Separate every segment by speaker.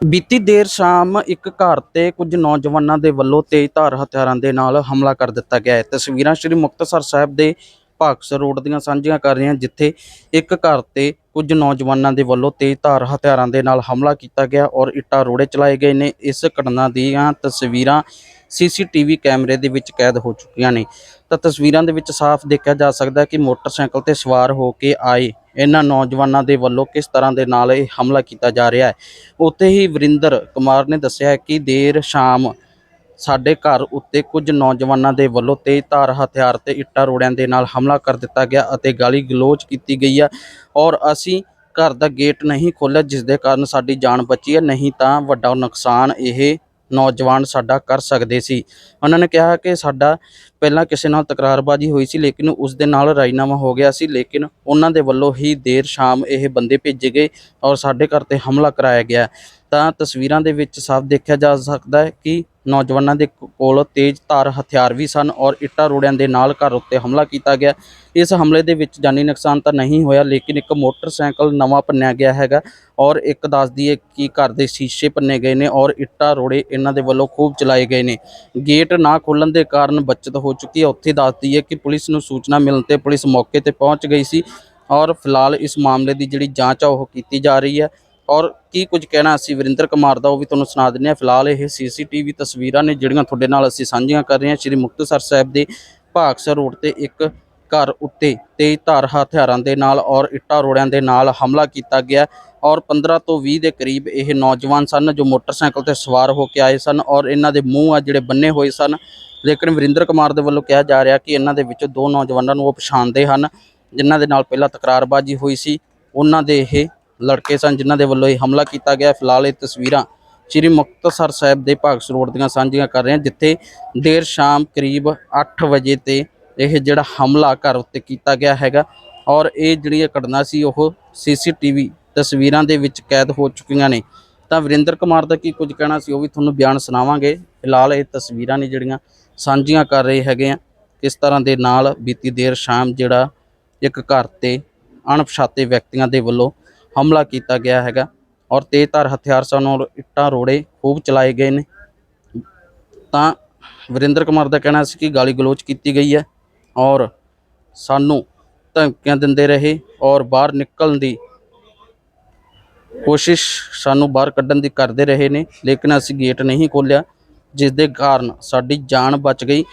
Speaker 1: ਬੀਤੀ ਦੇਰ ਸ਼ਾਮ ਇੱਕ ਘਰ ਤੇ ਕੁਝ ਨੌਜਵਾਨਾਂ ਦੇ ਵੱਲੋਂ ਤੇਜ਼ਧਾਰ ਹਥਿਆਰਾਂ ਦੇ ਨਾਲ ਹਮਲਾ ਕਰ ਦਿੱਤਾ ਗਿਆ ਹੈ। ਤਸਵੀਰਾਂ ਸ੍ਰੀ ਮੁਕਤਸਰ ਸਾਹਿਬ ਦੇ ਭਾਗਸਰ ਰੋਡ ਦੀਆਂ ਸਾਂਝੀਆਂ ਕਰ ਰਹੇ ਹਾਂ ਜਿੱਥੇ ਇੱਕ ਘਰ ਤੇ ਕੁਝ ਨੌਜਵਾਨਾਂ ਦੇ ਵੱਲੋਂ ਤੇਜ਼ਧਾਰ ਹਥਿਆਰਾਂ ਦੇ ਨਾਲ ਹਮਲਾ ਕੀਤਾ ਗਿਆ ਔਰ ਇੱਟਾਂ ਰੋੜੇ ਚਲਾਏ ਗਏ ਨੇ। ਇਸ ਘਟਨਾ ਦੀਆਂ ਤਸਵੀਰਾਂ ਸੀਸੀਟੀਵੀ ਕੈਮਰੇ ਦੇ ਵਿੱਚ ਕੈਦ ਹੋ ਚੁੱਕੀਆਂ ਨੇ। ਤਾਂ ਤਸਵੀਰਾਂ ਦੇ ਵਿੱਚ ਸਾਫ਼ ਦੇਖਿਆ ਜਾ ਸਕਦਾ ਹੈ ਕਿ ਮੋਟਰਸਾਈਕਲ ਤੇ ਸਵਾਰ ਹੋ ਕੇ ਆਏ ਇਹਨਾਂ ਨੌਜਵਾਨਾਂ ਦੇ ਵੱਲੋਂ ਕਿਸ ਤਰ੍ਹਾਂ ਦੇ ਨਾਲ ਇਹ ਹਮਲਾ ਕੀਤਾ ਜਾ ਰਿਹਾ ਹੈ? ਉੱਥੇ ਹੀ ਵਰਿੰਦਰ ਕੁਮਾਰ ਨੇ ਦੱਸਿਆ ਹੈ ਕਿ ਦੇਰ ਸ਼ਾਮ ਸਾਡੇ ਘਰ ਉੱਤੇ ਕੁਝ ਨੌਜਵਾਨਾਂ ਦੇ ਵੱਲੋਂ ਤੇਜ਼ ਧਾਰ ਹਥਿਆਰ ਤੇ ਇੱਟਾਂ ਰੋੜਿਆਂ ਦੇ ਨਾਲ ਹਮਲਾ ਕਰ ਦਿੱਤਾ ਗਿਆ ਅਤੇ ਗਾਲੀ ਗਲੋਚ ਕੀਤੀ ਗਈ ਆ ਔਰ ਅਸੀਂ ਘਰ ਦਾ ਗੇਟ ਨਹੀਂ ਖੋਲ੍ਹਿਆ, ਜਿਸ ਦੇ ਕਾਰਨ ਸਾਡੀ ਜਾਨ ਬਚੀ ਹੈ। ਨਹੀਂ ਤਾਂ ਵੱਡਾ ਨੁਕਸਾਨ ਇਹ ਨੌਜਵਾਨ ਸਾਡਾ ਕਰ ਸਕਦੇ ਸੀ। ਉਹਨਾਂ ਨੇ ਕਿਹਾ ਕਿ ਸਾਡਾ ਪਹਿਲਾਂ ਕਿਸੇ ਨਾਲ ਤਕਰਾਰਬਾਜ਼ੀ ਹੋਈ ਸੀ, ਲੇਕਿਨ ਉਸ ਦੇ ਨਾਲ ਰਾਜੀਨਾਮਾ ਹੋ ਗਿਆ ਸੀ, ਲੇਕਿਨ ਉਹਨਾਂ ਦੇ ਵੱਲੋਂ ਹੀ ਦੇਰ ਸ਼ਾਮ ਇਹ ਬੰਦੇ ਭੇਜੇ ਗਏ ਔਰ ਸਾਡੇ ਘਰ ਤੇ ਹਮਲਾ ਕਰਾਇਆ ਗਿਆ। ਤਾਂ ਤਸਵੀਰਾਂ ਦੇ ਵਿੱਚ ਸਾਫ਼ ਦੇਖਿਆ ਜਾ ਸਕਦਾ ਹੈ ਕਿ ਨੌਜਵਾਨਾਂ ਦੇ ਕੋਲ ਤੇਜ਼ ਧਾਰ ਹਥਿਆਰ ਵੀ ਸਨ ਔਰ ਇੱਟਾਂ ਰੋੜਿਆਂ ਦੇ ਨਾਲ ਘਰ ਉੱਤੇ ਹਮਲਾ ਕੀਤਾ ਗਿਆ। ਇਸ ਹਮਲੇ ਦੇ ਵਿੱਚ ਜਾਨੀ ਨੁਕਸਾਨ ਤਾਂ ਨਹੀਂ ਹੋਇਆ, ਲੇਕਿਨ ਇੱਕ ਮੋਟਰਸਾਈਕਲ ਨਵਾਂ ਭੰਨਿਆ ਗਿਆ ਹੈਗਾ ਔਰ ਇੱਕ ਦੱਸਦੀ ਹੈ ਕਿ ਘਰ ਦੇ ਸ਼ੀਸ਼ੇ ਭੰਨੇ ਗਏ ਨੇ ਔਰ ਇੱਟਾਂ ਰੋੜੇ ਇਹਨਾਂ ਦੇ ਵੱਲੋਂ ਖੂਬ ਚਲਾਏ ਗਏ ਨੇ। ਗੇਟ ਨਾ ਖੋਲਣ ਦੇ ਕਾਰਨ ਬਚਤ ਹੋ ਚੁੱਕੀ ਹੈ। ਉੱਥੇ ਦੱਸਦੀ ਹੈ ਕਿ ਪੁਲਿਸ ਨੂੰ ਸੂਚਨਾ ਮਿਲਣ ਤੇ ਪੁਲਿਸ ਮੌਕੇ ਤੇ ਪਹੁੰਚ ਗਈ ਸੀ ਔਰ ਫਿਲਹਾਲ ਇਸ ਮਾਮਲੇ ਦੀ ਜਿਹੜੀ ਜਾਂਚ ਆ, ਉਹ ਕੀਤੀ ਜਾ ਰਹੀ ਹੈ। ਔਰ ਕੀ ਕੁਝ ਕਹਿਣਾ ਅਸੀਂ ਵਰਿੰਦਰ ਕੁਮਾਰ ਦਾ, ਉਹ ਵੀ ਤੁਹਾਨੂੰ ਸੁਣਾ ਦਿੰਦੇ ਹਾਂ। ਫਿਲਹਾਲ ਇਹ ਸੀਸੀਟੀਵੀ ਤਸਵੀਰਾਂ ਨੇ ਜਿਹੜੀਆਂ ਤੁਹਾਡੇ ਨਾਲ ਅਸੀਂ ਸਾਂਝੀਆਂ ਕਰ ਰਹੇ ਹਾਂ। ਸ਼੍ਰੀ ਮੁਕਤਸਰ ਸਾਹਿਬ ਦੇ ਭਾਗਸਰ ਰੋਡ ਤੇ ਇੱਕ ਘਰ ਉੱਤੇ ਤੇਜ਼ ਧਾਰ ਹਥਿਆਰਾਂ ਦੇ ਨਾਲ ਔਰ ਇੱਟਾਂ ਰੋੜਿਆਂ ਦੇ ਨਾਲ ਹਮਲਾ ਕੀਤਾ ਗਿਆ ਔਰ 15 ਤੋਂ 20 ਦੇ ਕਰੀਬ ਇਹ ਨੌਜਵਾਨ ਸਨ ਜੋ ਮੋਟਰਸਾਈਕਲ ਤੇ ਸਵਾਰ ਹੋ ਕੇ ਆਏ ਸਨ ਔਰ ਇਹਨਾਂ ਦੇ ਮੂੰਹ ਆ ਜਿਹੜੇ ਬੰਨੇ ਹੋਏ ਸਨ। ਲੇਕਿਨ ਵਰਿੰਦਰ ਕੁਮਾਰ ਦੇ ਵੱਲੋਂ ਕਿਹਾ ਜਾ ਰਿਹਾ ਕਿ ਇਹਨਾਂ ਦੇ ਵਿੱਚੋਂ ਦੋ ਨੌਜਵਾਨਾਂ ਨੂੰ ਉਹ ਪਛਾਣਦੇ ਹਨ, ਜਿਨ੍ਹਾਂ ਦੇ ਨਾਲ ਪਹਿਲਾਂ ਤਕਰਾਰਬਾਜ਼ੀ ਹੋਈ ਸੀ। ਉਹਨਾਂ ਦੇ ਇਹ ਲੜਕੇ ਸਨ ਜਿਨ੍ਹਾਂ ਦੇ ਵੱਲੋਂ ਇਹ ਹਮਲਾ ਕੀਤਾ ਗਿਆ। ਫਿਲਹਾਲ ਇਹ ਤਸਵੀਰਾਂ ਸ਼੍ਰੀ ਮੁਕਤਸਰ ਸਾਹਿਬ ਦੇ ਭਾਗਸ ਰੋਡ ਦੀਆਂ ਸਾਂਝੀਆਂ ਕਰ ਰਹੇ ਹਾਂ, ਜਿੱਥੇ ਦੇਰ ਸ਼ਾਮ ਕਰੀਬ 8 ਵਜੇ ਤੇ ਇਹ ਜਿਹੜਾ ਹਮਲਾ ਘਰ ਉੱਤੇ ਕੀਤਾ ਗਿਆ ਹੈਗਾ ਔਰ ਇਹ ਜਿਹੜੀ ਘਟਨਾ ਸੀ ਉਹ ਸੀਸੀਟੀਵੀ ਤਸਵੀਰਾਂ ਦੇ ਵਿੱਚ ਕੈਦ ਹੋ ਚੁੱਕੀਆਂ ਨੇ। ਤਾਂ ਵਰਿੰਦਰ ਕੁਮਾਰ ਦਾ ਕੀ ਕੁਝ ਕਹਿਣਾ ਸੀ ਉਹ ਵੀ ਤੁਹਾਨੂੰ ਬਿਆਨ ਸੁਣਾਵਾਂਗੇ। ਫਿਲਹਾਲ ਇਹ ਤਸਵੀਰਾਂ ਨੇ ਜਿਹੜੀਆਂ ਸਾਂਝੀਆਂ ਕਰ ਰਹੇ ਹੈਗੇ ਆ। ਕਿਸ ਤਰ੍ਹਾਂ ਦੇ ਨਾਲ ਬੀਤੀ ਦੇਰ ਸ਼ਾਮ ਜਿਹੜਾ ਇੱਕ ਘਰ ਤੇ ਅਣਪਛਾਤੇ ਵਿਅਕਤੀਆਂ ਦੇ ਵੱਲੋਂ ਹਮਲਾ ਕੀਤਾ ਗਿਆ ਹੈਗਾ ਔਰ ਤੇਜ਼ਧਾਰ ਹਥਿਆਰ ਸਨ ਔਰ ਇੱਟਾਂ ਰੋੜੇ ਖੂਬ ਚਲਾਏ ਗਏ ਨੇ। ਤਾਂ ਵਰਿੰਦਰ ਕੁਮਾਰ ਦਾ ਕਹਿਣਾ ਸੀ ਕਿ ਗਾਲੀ ਗਲੋਚ ਕੀਤੀ ਗਈ ਹੈ। ਔਰ ਸਾਨੂੰ ਧਮਕੀਆਂ ਦਿੰਦੇ ਰਹੇ ਔਰ ਬਾਹਰ ਨਿਕਲਣ ਦੀ ਕੋਸ਼ਿਸ਼ ਸਾਨੂੰ ਬਾਹਰ ਕੱਢਣ ਦੀ ਕਰਦੇ ਰਹੇ ਨੇ, ਲੇਕਿਨ ਅਸੀਂ ਗੇਟ ਨਹੀਂ ਖੋਲ੍ਹਿਆ ਜਿਸ ਦੇ ਕਾਰਨ ਸਾਡੀ ਜਾਨ ਬਚ ਗਈ।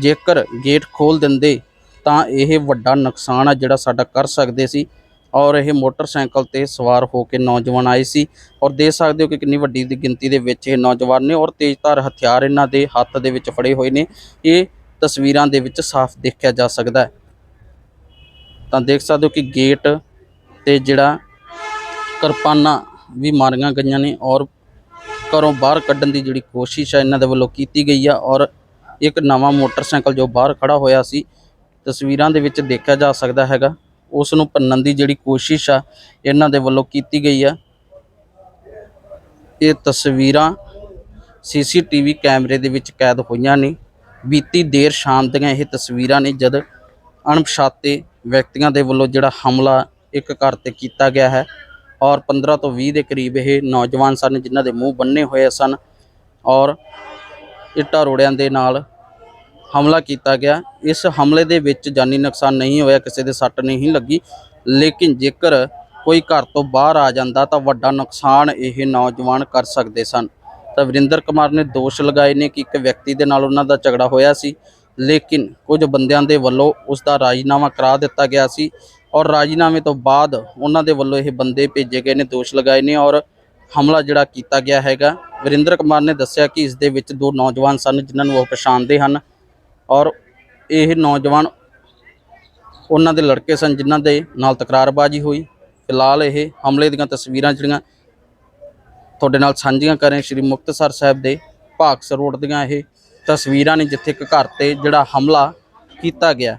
Speaker 1: ਜੇਕਰ ਗੇਟ ਖੋਲ ਦਿੰਦੇ ਤਾਂ ਇਹ ਵੱਡਾ ਨੁਕਸਾਨ ਆ ਜਿਹੜਾ ਸਾਡਾ ਕਰ ਸਕਦੇ ਸੀ ਔਰ ਇਹ ਮੋਟਰਸਾਈਕਲ ਤੇ ਸਵਾਰ ਹੋ ਕੇ ਨੌਜਵਾਨ ਆਏ ਸੀ ਔਰ ਦੇਖ ਸਕਦੇ ਹੋ ਕਿ ਕਿੰਨੀ ਵੱਡੀ ਗਿਣਤੀ ਦੇ ਵਿੱਚ ਇਹ ਨੌਜਵਾਨ ਨੇ ਔਰ ਤੇਜ਼ਧਾਰ ਹਥਿਆਰ ਇਹਨਾਂ ਦੇ ਹੱਥ ਦੇ ਵਿੱਚ ਫੜੇ ਹੋਏ ਨੇ। ਇਹ ਤਸਵੀਰਾਂ ਦੇ ਵਿੱਚ ਸਾਫ਼ ਦੇਖਿਆ ਜਾ ਸਕਦਾ ਹੈ। ਤਾਂ ਦੇਖ ਸਕਦੇ ਹੋ ਕਿ ਗੇਟ ਤੇ ਜਿਹੜਾ ਕਿਰਪਾਨਾਂ ਵੀ ਮਾਰੀਆਂ ਗਈਆਂ ਨੇ ਔਰ ਘਰੋਂ ਬਾਹਰ ਕੱਢਣ ਦੀ ਜਿਹੜੀ ਕੋਸ਼ਿਸ਼ ਹੈ, ਇਹਨਾਂ ਦੇ ਵੱਲੋਂ ਕੀਤੀ ਗਈ ਆ ਔਰ ਇੱਕ ਨਵਾਂ ਮੋਟਰਸਾਈਕਲ ਜੋ ਬਾਹਰ ਖੜਾ ਹੋਇਆ ਸੀ, ਤਸਵੀਰਾਂ ਦੇ ਵਿੱਚ ਦੇਖਿਆ ਜਾ ਸਕਦਾ ਹੈਗਾ। ਉਸ ਨੂੰ ਭੰਨਣ ਦੀ ਜਿਹੜੀ ਕੋਸ਼ਿਸ਼ ਆ, ਇਹਨਾਂ ਦੇ ਵੱਲੋਂ ਕੀਤੀ ਗਈ ਆ। ਇਹ ਤਸਵੀਰਾਂ ਸੀਸੀਟੀਵੀ ਕੈਮਰੇ ਦੇ ਵਿੱਚ ਕੈਦ ਹੋਈਆਂ ਨੇ। ਬੀਤੀ ਦੇਰ ਸ਼ਾਮ ਦੀਆਂ ਇਹ ਤਸਵੀਰਾਂ ਨੇ ਜਦ ਅਣਪਛਾਤੇ ਵਿਅਕਤੀਆਂ ਦੇ ਵੱਲੋਂ ਜਿਹੜਾ ਹਮਲਾ ਇੱਕ ਘਰ ਤੇ ਕੀਤਾ ਗਿਆ ਹੈ ਔਰ 15 ਤੋਂ 20 ਦੇ ਕਰੀਬ ਇਹ ਨੌਜਵਾਨ ਸਨ ਜਿਨ੍ਹਾਂ ਦੇ ਮੂੰਹ ਬੰਨੇ ਹੋਏ ਸਨ ਔਰ ਇੱਟਾਂ ਰੋੜਿਆਂ ਦੇ ਨਾਲ ਹਮਲਾ ਕੀਤਾ ਗਿਆ। ਇਸ ਹਮਲੇ ਦੇ ਵਿੱਚ ਜਾਨੀ ਨੁਕਸਾਨ ਨਹੀਂ ਹੋਇਆ, ਕਿਸੇ ਦੇ ਸੱਟ ਨਹੀਂ ਲੱਗੀ, ਲੇਕਿਨ ਜੇਕਰ ਕੋਈ ਘਰ ਤੋਂ ਬਾਹਰ ਆ ਜਾਂਦਾ ਤਾਂ ਵੱਡਾ ਨੁਕਸਾਨ ਇਹ ਨੌਜਵਾਨ ਕਰ ਸਕਦੇ ਸਨ। ਤਾਂ ਵਰਿੰਦਰ ਕੁਮਾਰ ਨੇ ਦੋਸ਼ ਲਗਾਏ ਨੇ ਕਿ ਇੱਕ ਵਿਅਕਤੀ ਦੇ ਨਾਲ ਉਹਨਾਂ ਦਾ ਝਗੜਾ ਹੋਇਆ ਸੀ, ਲੇਕਿਨ ਕੁਝ ਬੰਦਿਆਂ ਦੇ ਵੱਲੋਂ ਉਸ ਦਾ ਰਾਜੀਨਾਮਾ ਕਰਾ ਦਿੱਤਾ ਗਿਆ ਸੀ ਔਰ ਰਾਜੀਨਾਮੇ ਤੋਂ ਬਾਅਦ ਉਹਨਾਂ ਦੇ ਵੱਲੋਂ ਇਹ ਬੰਦੇ ਭੇਜੇ ਗਏ ਨੇ, ਦੋਸ਼ ਲਗਾਏ ਨੇ ਔਰ ਹਮਲਾ ਜਿਹੜਾ ਕੀਤਾ ਗਿਆ ਹੈਗਾ। ਵਰਿੰਦਰ ਕੁਮਾਰ ਨੇ ਦੱਸਿਆ ਕਿ ਇਸ ਦੇ ਵਿੱਚ ਦੋ ਨੌਜਵਾਨ ਸਨ ਜਿਨ੍ਹਾਂ ਨੂੰ ਉਹ ਪਛਾਣਦੇ ਹਨ ਔਰ ਇਹ ਨੌਜਵਾਨ ਉਹਨਾਂ ਦੇ ਲੜਕੇ ਸਨ ਜਿਨ੍ਹਾਂ ਦੇ ਨਾਲ ਤਕਰਾਰਬਾਜ਼ੀ ਹੋਈ। ਫਿਲਹਾਲ ਇਹ ਹਮਲੇ ਦੀਆਂ ਤਸਵੀਰਾਂ ਜਿਹੜੀਆਂ ਤੁਹਾਡੇ ਨਾਲ ਸਾਂਝੀਆਂ ਕਰ ਰਹੇ ਸ਼੍ਰੀ ਮੁਕਤਸਰ ਸਾਹਿਬ ਦੇ ਭਾਗਸਰ ਰੋਡ ਦੀਆਂ ਇਹ ਤਸਵੀਰਾਂ ਨੇ ਜਿੱਥੇ ਇੱਕ ਘਰ ਤੇ ਜਿਹੜਾ ਹਮਲਾ ਕੀਤਾ ਗਿਆ।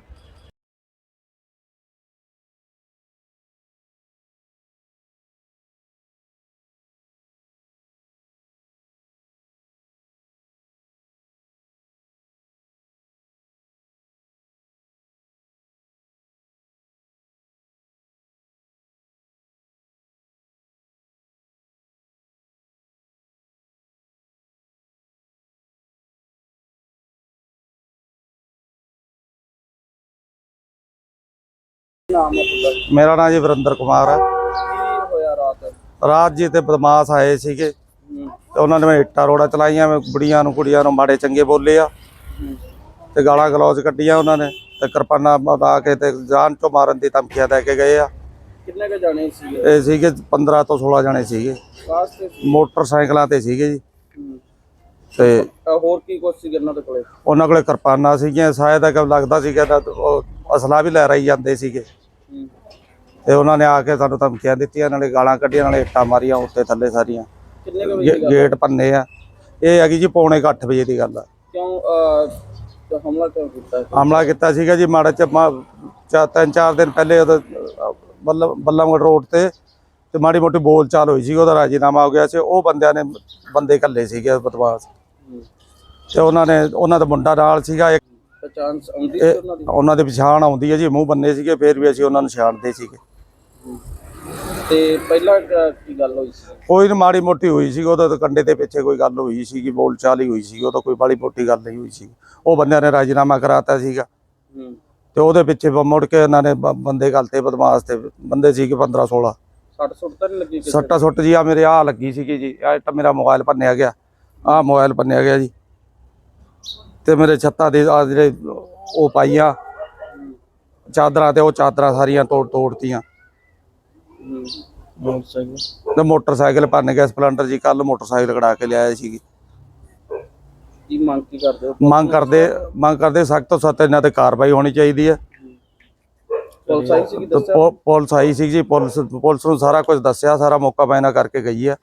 Speaker 1: ਨਾਮ ਹੈ ਤੁਹਾਡਾ?
Speaker 2: ਮੇਰਾ ਨਾਮ ਜੀ ਵਰਿੰਦਰ ਕੁਮਾਰ ਹੈ।
Speaker 1: ਕੀ ਹੋਇਆ ਰਾਤ?
Speaker 2: ਰਾਤ ਜੀ ਤੇ ਬਦਮਾਸ਼ ਆਏ ਸੀਗੇ।
Speaker 1: ਹੂੰ।
Speaker 2: ਤੇ ਉਹਨਾਂ ਨੇ ਇੱਟਾਂ ਰੋੜਾ ਚਲਾਈਆਂ ਮੈਂ ਬੁੜੀਆਂ ਨੂੰ ਕੁੜੀਆਂ ਨੂੰ ਮਾੜੇ ਚੰਗੇ ਬੋਲੇ ਆ।
Speaker 1: ਹੂੰ।
Speaker 2: ਤੇ ਗਾਲਾਂ ਗਲੌਜ ਕੱਢੀਆਂ ਉਹਨਾਂ ਨੇ ਤੇ ਕਿਰਪਾਨਾਂ ਬਤਾ ਕੇ ਤੇ ਜਾਨ ਚੋਂ ਮਾਰਨ ਦੀ ਧਮਕੀਆਂ ਦੇ ਕੇ ਗਏ ਆ।
Speaker 1: ਕਿੰਨੇ ਕ ਜਾਣੇ ਸੀਗੇ?
Speaker 2: ਇਹ ਸੀਗੇ 15 ਤੋਂ 16 ਜਣੇ ਸੀਗੇ। ਮੋਟਰਸਾਈਕਲਾਂ ਤੇ ਸੀਗੇ ਜੀ।
Speaker 1: ਹੂੰ।
Speaker 2: ਤੇ
Speaker 1: ਤਾਂ ਹੋਰ ਕੀ ਕੁਛ ਸੀ ਇਹਨਾਂ ਦੇ ਕੋਲੇ?
Speaker 2: ਉਹਨਾਂ ਕੋਲੇ ਕਿਰਪਾਨਾਂ ਸੀਗੀਆਂ ਸ਼ਾਇਦ ਕਿ ਲੱਗਦਾ ਸੀਗਾ ਤਾਂ ਉਹ ਅਸਲਾ ਵੀ ਲੈ ਰਹੀ ਜਾਂਦੇ ਸੀਗੇ। ਤੇ ਉਹਨਾਂ ਨੇ ਆ ਕੇ ਸਾਨੂੰ ਧਮਕੀਆਂ ਦਿੱਤੀਆਂ ਨਾਲੇ ਗਾਲਾਂ ਕੱਢੀਆਂ ਨਾਲੇ ਇੱਟਾਂ ਮਾਰੀਆਂ ਉੱਤੇ ਥੱਲੇ ਸਾਰੀਆਂ।
Speaker 1: ਕਿੰਨੇ ਕ ਵਜੇ
Speaker 2: ਗੇ- ਗੇਟ ਪੰਨੇ ਆ। ਇਹ ਹੈਗੀ ਜੀ ਪੌਣੇ 8 ਵਜੇ ਦੀ ਗੱਲ ਆ।
Speaker 1: ਕਿਉਂ ਅਹ, ਹਮਲਾ ਕਿਉਂ ਕੀਤਾ
Speaker 2: ਹਮਲਾ ਕੀਤਾ ਸੀਗਾ ਜੀ ਮਾੜਾ ਚ ਤਿੰਨ ਚਾਰ ਦਿਨ ਪਹਿਲੇ ਉਹਦਾ ਅਹ, ਬੱਲਮ ਬੱਲਮਗੜ ਰੋਡ ਤੇ ਤੇ ਮਾੜੀ ਮੋਟੀ ਬੋਲ ਚਾਲ ਹੋਈ ਸੀ ਉਹਦਾ ਰਾਜੀਨਾਮਾ ਹੋ ਗਿਆ ਸੀ। ਉਹ ਬੰਦਿਆਂ ਨੇ ਬੰਦੇ ਕੱਲੇ ਸੀਗੇ ਬਦਮਾਸ਼।
Speaker 1: ਹੂੰ।
Speaker 2: ਤੇ ਉਹਨਾਂ ਨੇ ਉਹਨਾਂ ਦਾ ਮੁੰਡਾ ਨਾਲ ਸੀਗਾ ਇੱਕ
Speaker 1: ਪਹਿਚਾਣ ਆਉਂਦੀ ਸੀ
Speaker 2: ਇਹ
Speaker 1: ਉਹਨਾਂ ਦੀ?
Speaker 2: ਉਹਨਾਂ ਦੇ ਪਛਾਣ ਆਉਂਦੀ ਹੈ ਜੀ ਮੂੰਹ ਬੰਨੇ ਸੀਗੇ ਫਿਰ ਵੀ ਅਸੀਂ ਉਹਨਾਂ ਨੂੰ ਛਾਣਦੇ ਸੀਗੇ।
Speaker 1: ਤੇ ਪਹਿਲਾਂ ਕ- ਕੀ ਗੱਲ ਹੋਈ ਸੀ?
Speaker 2: ਕੋਈ ਨੀ ਮਾੜੀ ਮੋਟੀ ਹੋਈ ਸੀ ਉਹਦਾ ਤਾਂ ਕੰਡੇ ਦੇ ਪਿੱਛੇ ਕੋਈ ਗੱਲ ਹੋਈ ਸੀਗੀ ਬੋਲ ਚਾਲ ਹੀ ਹੋਈ ਸੀ ਉਹ ਤਾਂ ਕੋਈ ਬਾਲੀ ਮੋਟੀ ਗੱਲ ਨਹੀਂ ਹੋਈ ਸੀ ਉਹ ਬੰਦਿਆਂ ਨੇ ਰਾਜੀਨਾਮਾ ਕਰਾਤਾ ਸੀਗਾ।
Speaker 1: ਹੂੰ।
Speaker 2: ਤੇ ਉਹਦੇ ਪਿੱਛੇ ਬ- ਮੁੜ ਕੇ ਇਹਨਾਂ ਨੇ ਬ- ਬੰਦੇ ਗਲਤੇ ਬਦਮਾਸ਼ ਤੇ ਬੰਦੇ ਸੀਗੇ 15 16
Speaker 1: ਸੱਟ ਸੁੱਟ ਤਾਂ ਨਹੀਂ ਲੱਗੀ ਕਿਸੇ
Speaker 2: ਸੱਟਾ ਸੁੱਟ ਜੀ ਆ ਮੇਰੇ ਆ ਲੱਗੀ ਸੀਗੀ ਜੀ ਆ ਤਾਂ ਮੇਰਾ ਮੋਬਾਈਲ ਭੰਨਿਆ ਗਿਆ ਆ ਮੋਬਾਈਲ ਭੰਨਿਆ ਗਿਆ ਜੀ। ਤੇ ਮੇਰੇ ਛੱਤਾਂ ਦੇ ਆ ਜਿਹੜੇ ਉਹ ਪਾਈਆਂ ਚਾਦਰਾਂ ਤੇ ਉਹ ਚਾਦਰਾਂ ਸਾਰੀਆਂ ਤੋੜ ਤੋੜਤੀਆਂ
Speaker 1: ਮੋਟਰਸਾਈਕਲ।
Speaker 2: ਤੇ ਮੋਟਰਸਾਈਕਲ ਭੰਨ ਗਿਆ ਸਪਲੈਂਡਰ ਜੀ ਕੱਲ ਮੋਟਰਸਾਈਕਲ ਕਢਾ ਕੇ ਲਿਆਏ ਸੀਗੀ।
Speaker 1: ਕੀ ਮੰਗ ਕੀ ਕਰਦੇ ਹੋ?
Speaker 2: ਮੰਗ ਕਰਦੇ ਮੰਗ ਕਰਦੇ ਸਖਤ ਤੋਂ ਸਖਤ ਇਹਨਾਂ ਤੇ ਕਾਰਵਾਈ ਹੋਣੀ ਚਾਹੀਦੀ ਹੈ।
Speaker 1: ਪੁਲਿਸ ਆਈ ਸੀ
Speaker 2: ਤੇ ਪੁਲਿਸ ਆਈ ਸੀ ਜੀ ਪੁਲਿਸ ਪੁਲਿਸ ਨੂੰ ਸਾਰਾ ਕੁਝ ਦੱਸਿਆ ਸਾਰਾ ਮੌਕਾ ਬੈਨਾ ਕਰਕੇ ਗਈ ਹੈ